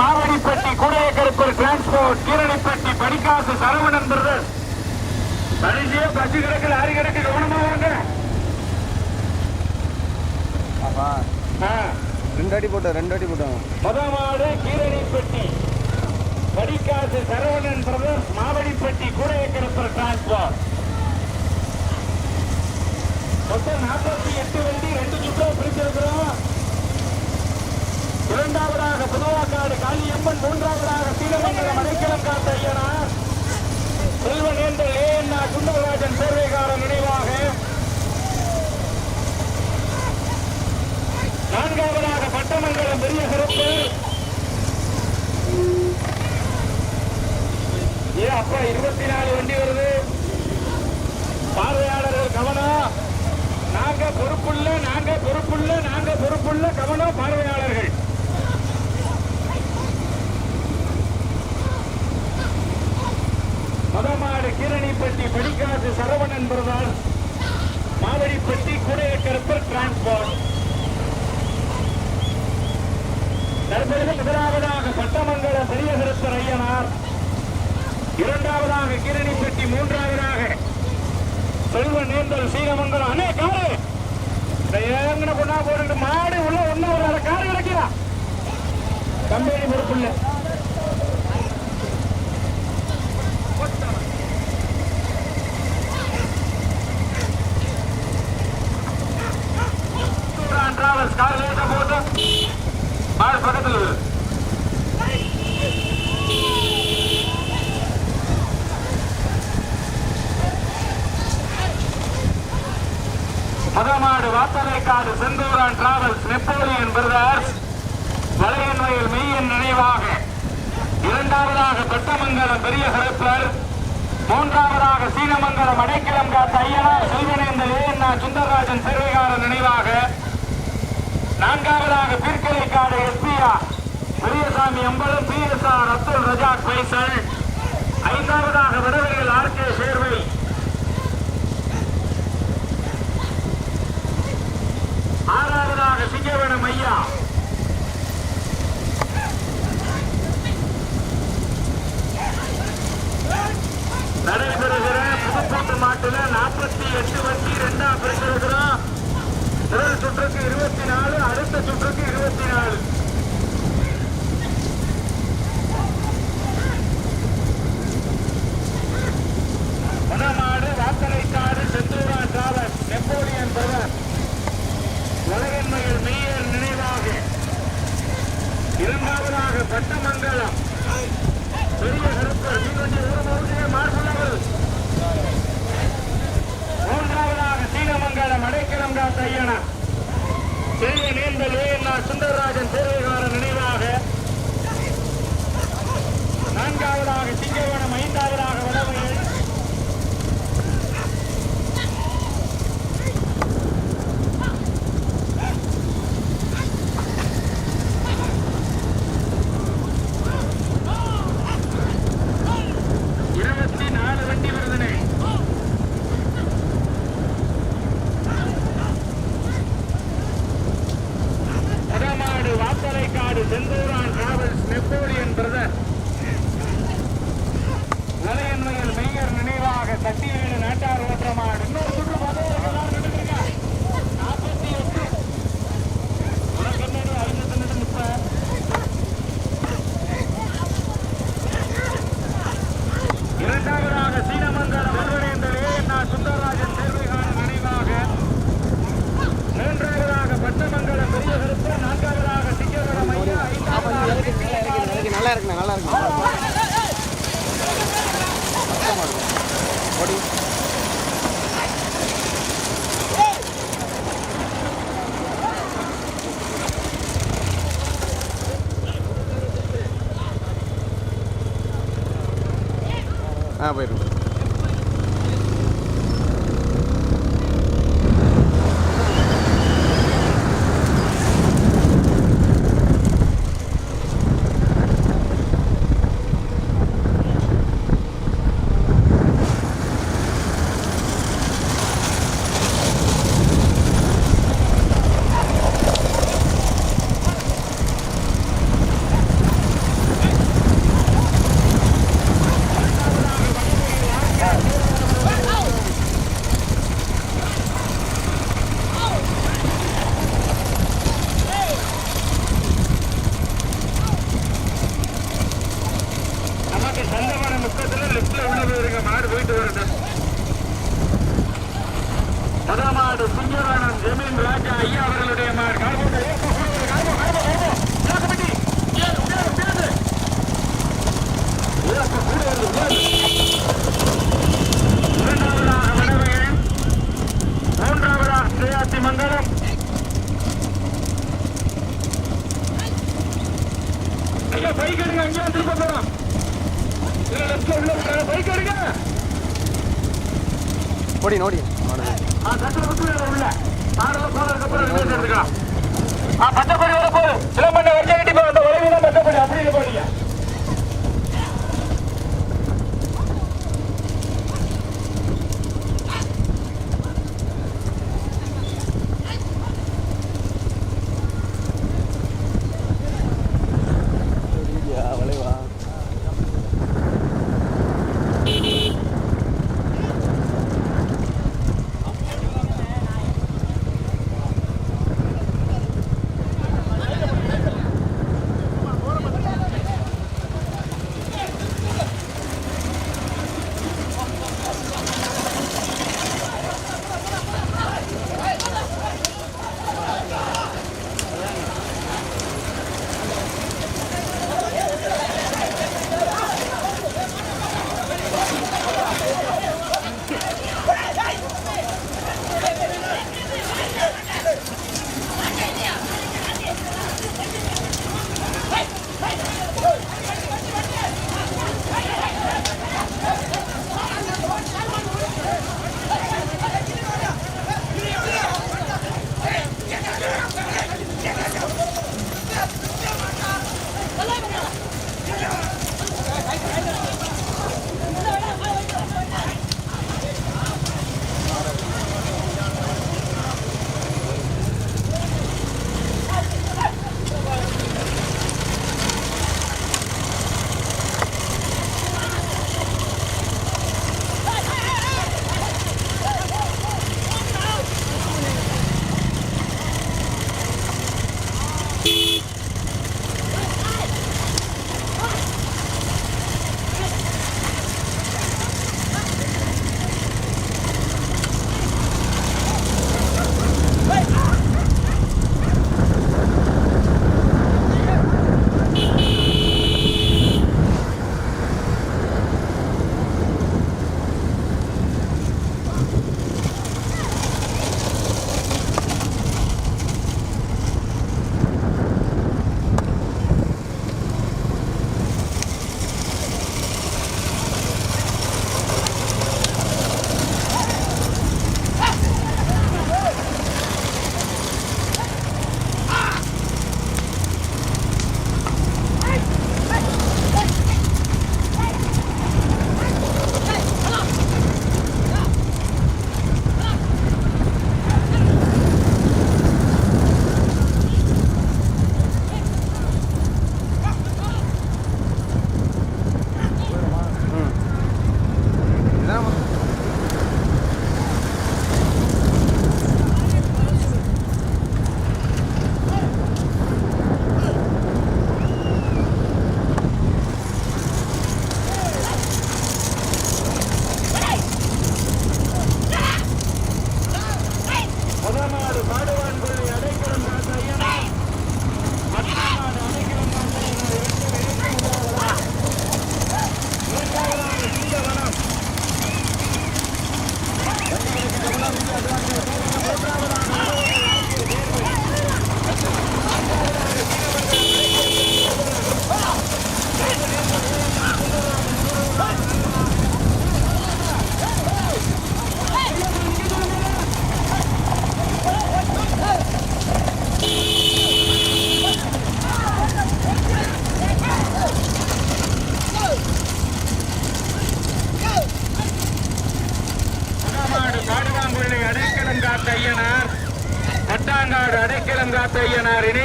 Mavadipatti கூடையக்கருப்பூர் transport Keeranipatti Padikkasu Saravanan brother பரிசே பசு கிடக்கு லாரி கிடக்கு கவனமா வாங்க. ரெண்டு அடி போட்டோம் ரெண்டு அடி போட்டோம். முதமாடு கீரணிப்பட்டி படிக்காசு சரவணன் பிரதர் மாவடிப்பட்டி கூடையக்கருப்பூர் டிரான்ஸ்போர்ட் மொத்தம் நாற்பத்தி எட்டு வண்டி ரெண்டு சுற்றம் பிரிச்சிருக்கிறோம். புதுவாக்காடு காளியம்மன் மூன்றாவதாக சீலமங்கலம் அடைக்கலம் காத்த ஐயனார் செல்வனேந்தல் ஏஎன்ஆ சுந்தரராஜன் சேர்வைகாரன் நினைவாக. நான்காவதாக பட்டமங்கலம் பெரிய சிறப்பு. ஏ அப்பா இருபத்தி நாலு வண்டி வருது. பார்வையாளர்கள் கவனம். நாங்க பொறுப்புள்ள நாங்க பொறுப்புள்ள கவனம் பார்வையாளர்கள் மதமாடு கீரணிப்பட்டி படிக்காசு சரவணன் பிரதான் மாவடிப்பட்டி குடையக்கருப்பர் டிரான்ஸ்போர்ட் தற்பொழுது முதலாவதாக பட்டமங்கல பெரிய சிறுத்தர் ஐயனார் இரண்டாவதாக இருபத்தி மூன்றாவதாக செல்வ நேர்ந்தல் சீனமங்கலம் அண்ணே காரு. ஏங்கன கொண்டா போட்டு மாடு உள்ள ஒண்ணா ஒரு காரு கிடைக்கிறா கம்பெனி பொறுப்புள்ள டிராவல்ஸ் கார் லேசா போட்டு மாடு பக்கத்தில் இரு. Mathamadu Vathalaikadu Senthuran travels Napoleon brothers வளையன் வயல் மெய்யின் நினைவாக. இரண்டாவதாக தொட்டமங்கலம் பெரிய சிறப்பர். மூன்றாவதாக சீனமங்கலம் அடைக்கலம் காத்த ஐயனார் செல்வனேந்தல் ஏஎன்ஆ சுந்தரராஜன் சிறுவிகாரன் நினைவாக. நான்காவதாக பீர்க்களை காடு எஸ்பியா பெரியசாமி அம்பலம் பி எஸ்ஆர் அப்துல் ரஜாக் பைசல். ஐந்தாவதாக விடவையில் ஆர் கே சேர்வை ஆறாவதாக சிங்கவனம் ஐயா நடைபெறுகிற புதுக்கோட்டை மாட்டுல நாற்பத்தி எட்டு வண்டி இரண்டாம் பிரிச்சிருக்கிறோம் முதல் சுற்றுக்கு இருபத்தி நாலு அடுத்த சுற்றுக்கு இருபத்தி நாலு வனமாடு Vathalaikadu Senthura travel Napoleon brother உலகன்மையில் Meyyar நினைவாக இரண்டாவதாக பட்டமங்கலம் பெரிய கருப்பர் மீன்வண்டி ஊர்மோதிய மார்புள்ளவர் மூன்றாவதாக சீனமங்கலம் அடைக்கலம் காத்த ஐயனா. பெரிய நீந்தல் ஏஎன்ஆ சுந்தரராஜன் தேர்வுகார நினைவாக. நான்காவதாக சிங்கவனம் ஐந்தாவதாக வடமையில் இருபத்தி நாலு வண்டி வருதுனே வடமாடு வாத்தலைக்காடு செந்தூரான் டிராவல்ஸ் நெப்போலியன் பிரதர் வலையன்மையில் மெய்யர் நினைவாக சத்தியவேலு நாட்டார் ஓட்டமாடு இன்னொரு சுற்று பார்த்தவர்கள் எல்லாரும் நின்னுட்டுருங்க. நாற்பத்தி எட்டு. உனக்கு என்னன்னு ஐநூத்தி ரெண்டு முப்பது. இரண்டாவதாக சீனமங்கலம் மல்வரேந்தர் ஏஎன்ஆ சுந்தரராஜன் சேர்வைகான நினைவாக மூன்றாவதாக பட்டமங்கலம் பெரிய கருப்பு நான்காவதாக சிங்கவரம் ஐயா ஐந்தாவதாக இருக்கு நல்லா இருக்குண்ணா நல்லா இருக்குண்ணா ஓடி ஆ இரண்டாவதாக வடவகன் மூன்றாவதாக ஸ்ரீயாத்தி மங்கலம் ஐயா பைக் எடுங்க அங்கேயே திருப்பி போறோம் இல்ல லெஃப்ட்ல உள்ள பைக் எடுங்க ஓடி ஓடி மாடு ஆ சட்டை விட்டு உள்ள ஆறுல போனதுக்கு அப்புறம் ஓடி ஓடி ஆ பச்சைப்படி வர போகுது சிலம்பண்ண வச்ச கட்டி போய் அந்த உறவு தான் பச்சைப்படி அப்படியே போனீங்க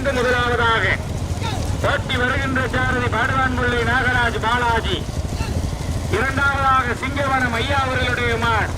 இணைந்து முதலாவதாக. போட்டி வருகின்ற சாரதி பாடுவான்முள்ளை நாகராஜ் பாலாஜி. இரண்டாவதாக சிங்கவனம் ஐயா அவர்களுடைய மான்.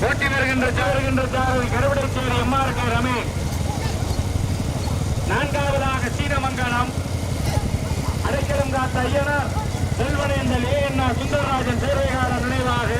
போட்டி வருகின்ற வருகின்ற சாரதி கருவடைச்சேரி எம்ஆர் கே ரமேஷ். நான்காவதாக சீனமங்கலம். அடைக்கலம் காத்த ஐயனார். செல்வனேந்தல் ஏ என் சுந்தரராஜன் சேவைகாரர் நினைவாக.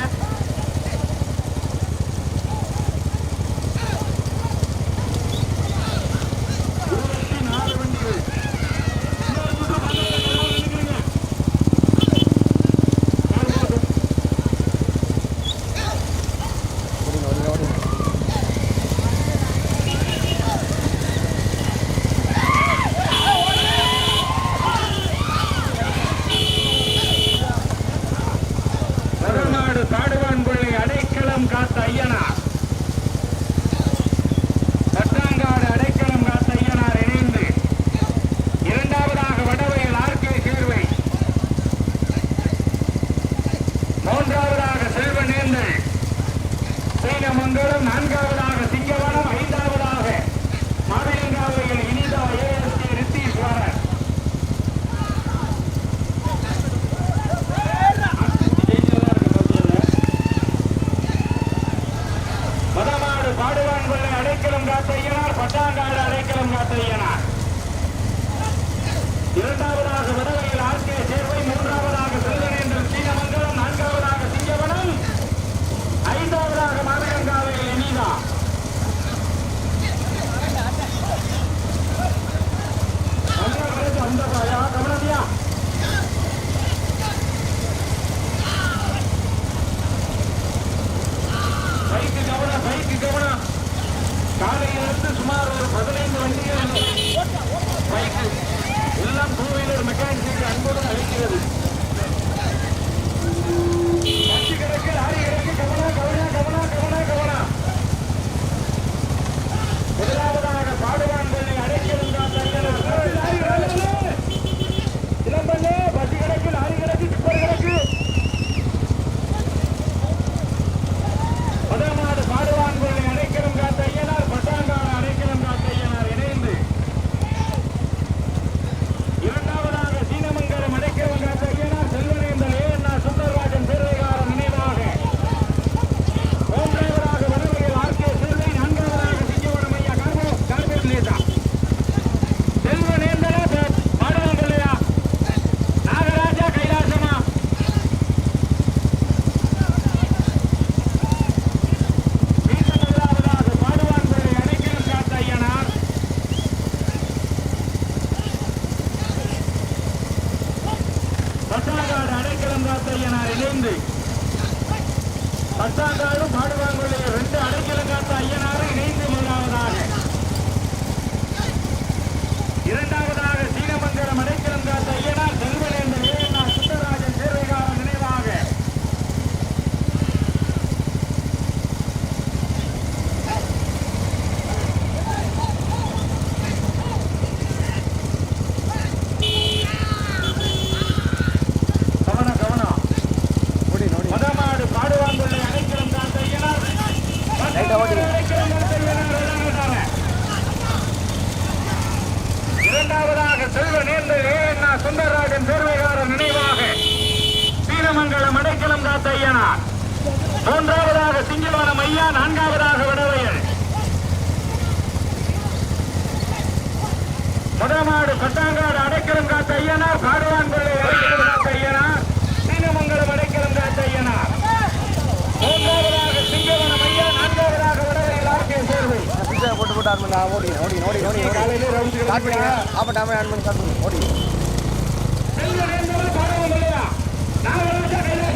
கண்ணனார் மூன்றாவதாக சிங்கிவானம் ஐயா நான்காவதாக விடவையல். முதமாடு கட்டாங்காடு அடைக்கலம் காத்த ஐயனார் பாடுவான் பிள்ளை அடைக்கலம் காத்த ஐயனார் சீனமங்கலம் அடைக்கலம் காத்த ஐயனார். மூன்றாவதாக சிங்கவனம் ஐயா நான்காவதாக வடவையில் ஆர்கே சேர்வை. போட்டு போட்டு ஆன் பண்ண ஓடி ஓடி ஓடி ஓடி காலையில ரவுண்ட் ஸ்டார்ட் பண்ணி ஆப்ப டாமே ஆன் பண்ணி ஸ்டார்ட் பண்ணி ஓடி. செல்வ வேந்தவர் பாடுவான் இல்லையா நான் வர வச்சா கையில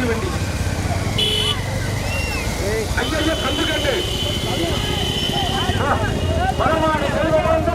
இது வண்டி ஐயோ கண்டு கண்டு மரமான செல்வம்